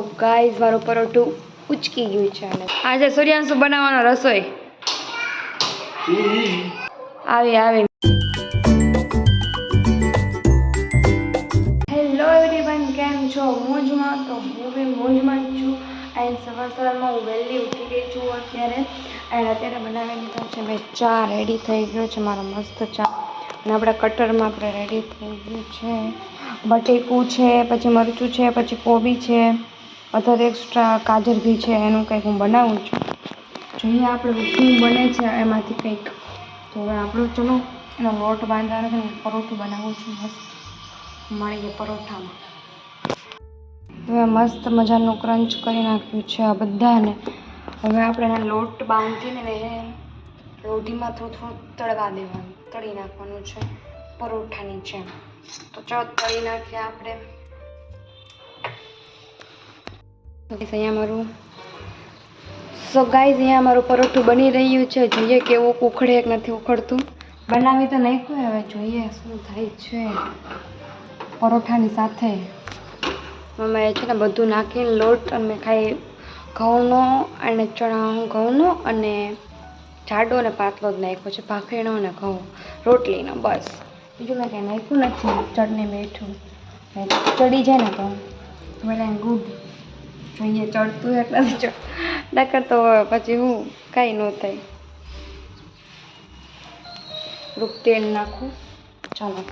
Guys મારો પરોઠું ઉચકી ગયું છે અને આજે સૂર્યાંશુ બનાવવાનો રસોઈ. આવી આવી. હેલો એવરીવન કેમ છો? મોજમાં, તો હું બી મોજમાં જ છું. એન્ડ સવાર સવારમાં હું વહેલી ઉઠી ગઈ છું અત્યારે. એન્ડ અત્યારે બનાવી લીધો છે મેં ચા રેડી થઈ ગયો છે, મારો મસ્ત ચા. અને આપણા કટરમાં આપણે રેડી થઈ ગયું છે. બટેકું છે, પછી મરચું છે, પછી કોબી છે. અધર એક્સ્ટ્રા કાજર બી છે, એનું કંઈક હું બનાવું છું. જોઈએ આપણે શું બને છે એમાંથી કંઈક. તો હવે આપણું ચલો, એનો લોટ બાંધવાનો છે પરોઠું બનાવું છું મસ્ત. મળીએ પરોઠામાં. હવે મસ્ત મજાનું ક્રંચ કરી નાખ્યું છે આ બધાને. હવે આપણે એના લોટ બાંધીને ને રોટીમાં થોડું થોડું તળવા દેવાનું, તળી નાખવાનું છે પરોઠાની જેમ. તો ચલો તળી નાખીએ આપણે. અહીંયા મારું સો ગાઈઝ અહીંયા મારું પરોઠું બની રહ્યું છે. જોઈએ કેવું ઉખડે કે નથી ઉખડતું. બનાવી તો નાખ્યું હવે, જોઈએ શું થાય છે. પરોઠાની સાથે. મમ્મીએ છે ને બધું નાખીને લોટ અને ખાઈ ઘઉંનો અને ચણા ઘઉંનો અને જાડો અને પાતળો જ નાખ્યો છે, ભાખરીનો અને ઘઉં. રોટલીનો, બસ. બીજું મેં કંઈ નાખ્યું નથી. ચટણી મીઠું ચડી જાય ને તો. વેલ ગુડ જોઈએ ચડતું એટલે જ. નકર તો પછી હું કાંઈ ન થાય. થોડુંક તેલ નાખું. ચાલો.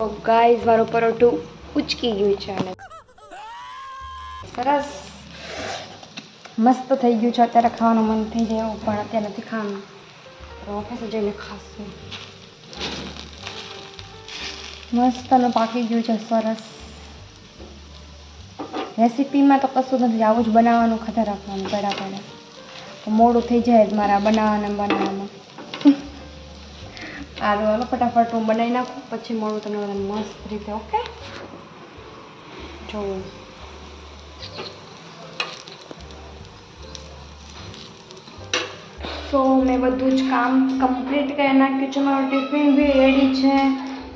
તો ગાઈઝ મારું પરોઠું ઉચકી ગયું છે અને સરસ. મસ્ત થઈ ગયું છે. અત્યારે ખાવાનું મન થઈ જાય પણ અત્યારે નથી ખાવાનું. તો ઓફિસે જઈને ખાશું. મસ્તનું પાકી ગયું છે. સરસ. રેસીપીમાં તો કશું નથી. આવું જ બનાવવાનું ખાતા રાખવાનું પહેલાં પહેલાં મોડું થઈ જાય મારા બનાવવાના બનાવવામાં સારું હાલો, ફટાફટ હું બનાવી નાખું. પછી મોડું તમને બધા મસ્ત રીતે, ઓકે? જોવું સો મેં બધું જ કામ કમ્પ્લીટ કરી નાખ્યું છે. મારું ટિફિન બી રેડી છે.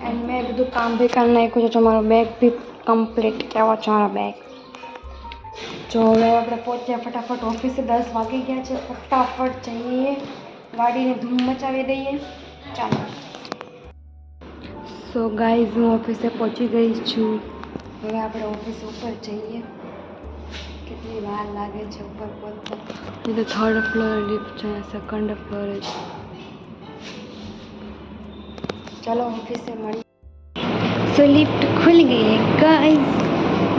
એન્ડ મેં બધું કામ બી કરી નાખ્યું છે. મારો બેગ બી કમ્પ્લીટ કહેવા છે, મારો બેગ जो हम अपने पोचे फटाफट ऑफ़िस दस वगे गया फटाफट जाइए गाड़ी ने धूम मचाई दी है। चलो। सो गाइज़ हूँ ऑफ़िस पहुँची गई छू। हमें अपने ऑफ़िस ऊपर जाइए कितनी बार लगे ऊपर ये तो थर्ड फ्लोर लिफ्ट है सेकंड फ्लोर है चलो ऑफ़िस मिली सो लिफ्ट खुल गई है गाइज़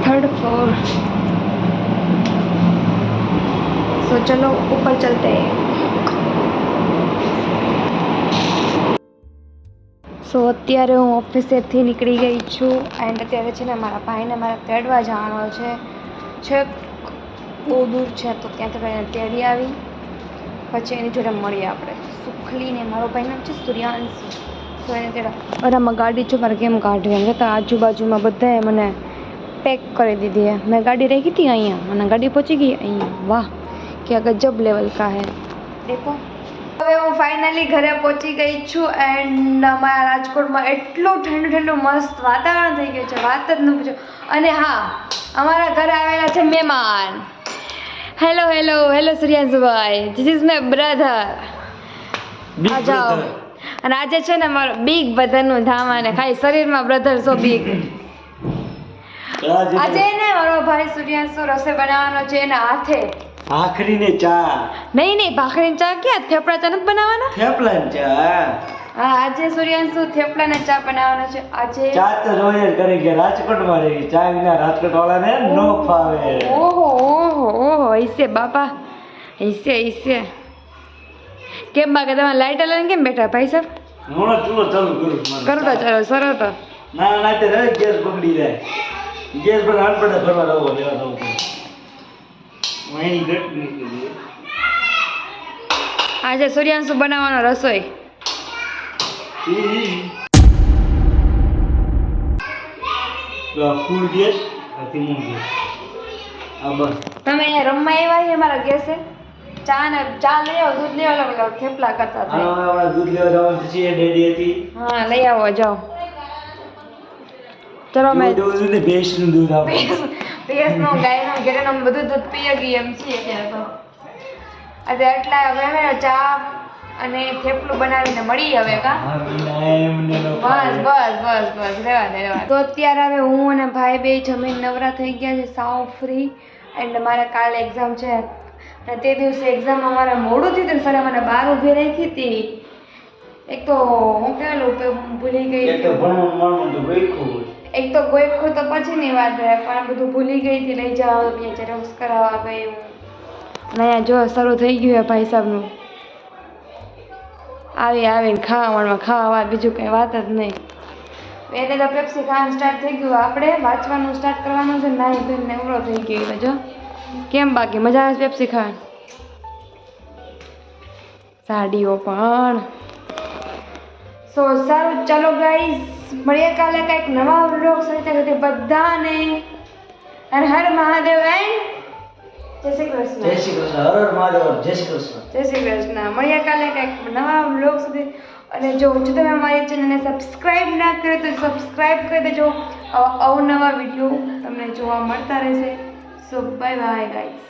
थर्ड फ्लोर सो चलो ऊपर चलते हैं સો અત્યારે હું ઓફિસેથી નીકળી ગઈ છું એન્ડ અત્યારે છે ને મારા ભાઈને મારે તેડવા જવાનો છે છેક બહુ દૂર છે તો ત્યાંથી ભાઈને તેડી આવી પછી એની જોડે મળીએ આપણે સુખલીને મારો ભાઈ નામ છે સૂર્યાંશુ તો એને તેડા અરે આમાં ગાડી છે મારે કેમ કાઢવી એમ જતાં આજુબાજુમાં બધાએ મને પેક કરી દીધી હે મેં ગાડી રાખી હતી અહીંયા અને ગાડી પહોંચી ગઈ અહીંયા વાહ क्या गजब लेवल का है देखो હવે હું ફાઇનલી ઘરે પહોંચી ગઈ છું એન્ડ અમારા રાજકોટમાં એટલું ઠંડુ ઠંડુ મસ્ત વાતાવરણ થઈ ગયું છે વાત જ ન પૂછો અને હા અમારા ઘરે આવેલા છે મહેમાન hello hello hello સૂર્યાંશુભાઈ this is my brother આ જાઓ અને આજે છે ને મારો બિગ બ્રધરનું ધામ અને ખાલી શરીરમાં બ્રધર સો બિગ આજે ને મારો ભાઈ સૂર્યાંશુ રસોઈ બનાવવાનો છે એના હાથે આખરી ને ચા. નહીં નહીં ભાખરીની ચા ક્યાં? થેપડા ચા નથી બનાવવાના? થેપલા ને ચા. હા આજે સૂર્યાંશુ થેપલા ને ચા બનાવવાનો છે. આજે ચા તો જોઈએ કરી ગયા રાજકોટમાં રહી. ચા વિના રાજકોટ વાળા ને નો ફાવે. ઓહો ઓહો ઓહો ઈસે બાપા. ઈસે ઈસે કેમ બાકી તમે લાઈટ લઈને કેમ બેઠા ભાઈ સાહેબ? હમણાં ચૂલો ચાલુ કરું. કરો તો ચાલો સરો તો. ના ના તે ગેસ બગડી જાય. ગેસ પર હાડપડે ભરવા લાવો લેવા નીકળી આજે સૂર્યાંશુ બનાવવાનો રસોઈ. તમે રમવા આવ્યા છે મારા ગેસે? ચા ને ચા લઈ આવો દૂધ લઈ આવો થેપલા કરતા દૂધ લેવા જવાનું છે ડેડી હતી. હા લઈ આવો જાઓ. ચલો મેં દૂધ ને ભેંસનું દૂધ આપો. ભેંસનો ગાયનો ઘેરેનો બધું દૂધ પીએ ગઈ એમ છીએ અત્યારે તો. આજે એટલા હવે અમે ચા અને થેપલું બનાવીને મળી હવે, કા? બસ બસ બસ બસ, રહેવા દે, રહેવા. તો અત્યારે હવે હું અને ભાઈ બે જમીન નવરા થઈ ગયા છે, સાવ ફ્રી એન્ડ મારે કાલે એક્ઝામ છે. તે દિવસે એક્ઝામમાં મારે મોડું થયું હતું સરે મને બહાર ઊભી રાખી હતી એક તો હું કહેલું ભૂલી ગઈ. એક તો માણવું તો પછી પછીની વાત રહે પણ બધું ભૂલી ગઈ હતી, લઈ જવા ત્યાં ઝેરોક્સ કરાવવા ગઈ હું અને જો શરૂ થઈ ગયું છે ભાઈ સાહેબનું. આવી, આવીને ખાવા માંડવા ખાવા વાત બીજું કંઈ વાત જ નહીં. એટલે તો પેપ્સી ખાવાનું સ્ટાર્ટ થઈ ગયું. આપણે વાંચવાનું સ્ટાર્ટ કરવાનું છે નાહી ધોઈને ઉડો થઈ ગયો એટલે જો કેમ બાકી? મજા આવે પેપ્સી ખાવાની? સાડીઓ પણ. સો સારું, ચાલો ગાઈઝ મળીએ કાલે કંઈક નવા વ્લોગ સાથે. સુધી બધાને હર હર મહાદેવ એન્ડ જય શ્રી કૃષ્ણ. જય શ્રી કૃષ્ણ. હર હર મહાદેવ જય શ્રી કૃષ્ણ. જય શ્રી કૃષ્ણ. મળીએ કાલે કંઈક નવા વ્લોગ સુધી અને જો જો તમે અમારી ચેનલને સબસ્ક્રાઈબ ના કરે તો સબસ્ક્રાઈબ કરી દેજો. અવનવા વીડિયો તમને જોવા મળતા રહેશે. So bye bye guys